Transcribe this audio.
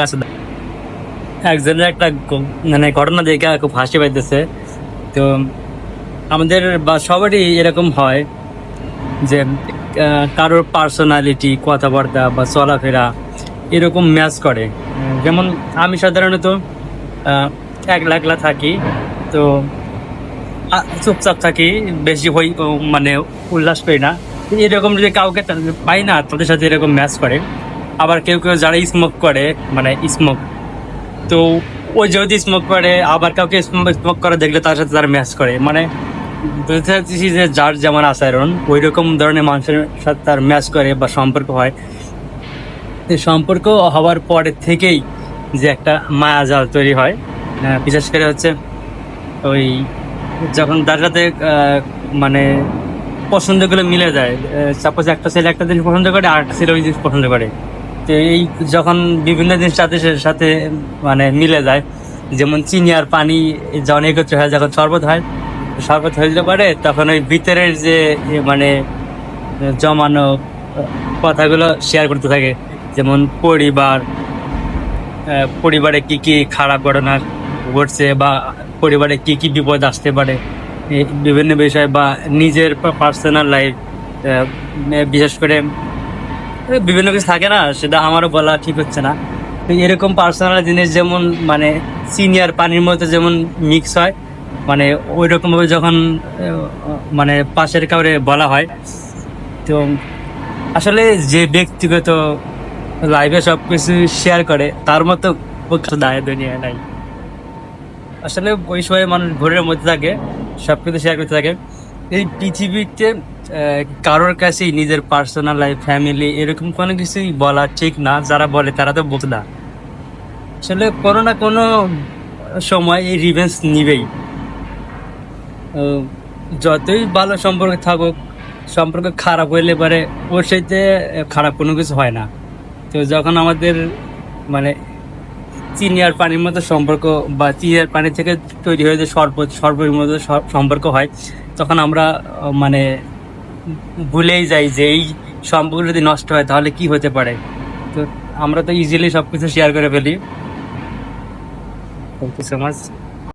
কাছে একজনের একটা মানে ঘটনা দেখে খুব হাসি পাইতেছে। তো আমাদের বা সবারই এরকম হয় যে কারোর পার্সোনালিটি কথাবার্তা বা চলাফেরা এরকম ম্যাচ করে। যেমন আমি সাধারণত আহ, একলা একলা থাকি। তো চুপচাপ থাকি বেশি হই মানে উল্লাস পাই না। এরকম যদি কাউকে পাই না তাদের সাথে এরকম ম্যাচ করে। আবার কেউ কেউ যারা স্মোক করে মানে স্মোক তো ওই যদি স্মোক করে, আবার কাউকে স্মোক করে দেখলে তার সাথে তার ম্যাচ করে। মানে বুঝতে যে যার যেমন আচরণ ওই রকম ধরনের মানুষের সাথে তার ম্যাচ করে বা সম্পর্ক হয়। সম্পর্ক হওয়ার পরে থেকেই যে একটা মায়া জাল তৈরি হয়। বিশেষ করে হচ্ছে ওই যখন তার সাথে মানে পছন্দগুলো মিলে যায়। সাপোজ একটা ছেলে একটা জিনিস পছন্দ করে, আর একটা ছেলে ওই জিনিস পছন্দ করে। তো এই যখন বিভিন্ন জিনিস সাথে সাথে মানে মিলে যায়, যেমন চিনি আর পানি যখন একত্র হয়, যখন শরবত হয়, শরবত হয়ে যেতে পারে, তখন ওই ভিতরের যে মানে জমানো কথাগুলো শেয়ার করতে থাকে। যেমন পরিবার পরিবারে কি কি খারাপ ঘটনা ঘটছে বা পরিবারে কি কি বিপদ আসতে পারে বিভিন্ন বিষয় বা নিজের পার্সোনাল লাইফ বিশেষ করে বিভিন্ন কিছু থাকে না, সেটা আমারও বলা ঠিক হচ্ছে না। এরকম পার্সোনাল জিনিস যেমন মানে সিনিয়র পানির মধ্যে যেমন মিক্স হয় মানে ওই রকমভাবে যখন মানে পাশের কাউরে বলা হয়, তো আসলে যে ব্যক্তিগত লাইফে সব কিছু শেয়ার করে, তার মতো দায় দুনিয়া নাই। আসলে ওই সময় মানুষ ঘরের মধ্যে থাকে সব কিছু শেয়ার করতে থাকে। এই পৃথিবীতে কারোর কাছেই নিজের পার্সোনাল লাইফ ফ্যামিলি এরকম কোনো কিছুই বলা ঠিক না, যারা বলে তারা তো বোঝে না। আসলে কোনো না কোনো সময় এই রিভেন্স নিবেই। যতই ভালো সম্পর্ক থাকুক, সম্পর্ক খারাপ হইলে পরে ওর সাথে খারাপ কোনো কিছু হয় না। তো যখন আমাদের মানে চিনি আর পানির মতো সম্পর্ক বা চিনি আর পানি থেকে তৈরি হয়ে যে সর্ব শরবতের মতো সম্পর্ক হয়, তখন আমরা মানে ভুলেই যাই যে এই সম্পর্ক যদি নষ্ট হয়, তাহলে কি হতে পারে? তো আমরা তো ইজিলি সব কিছু শেয়ার করে ফেলি। Thank you so much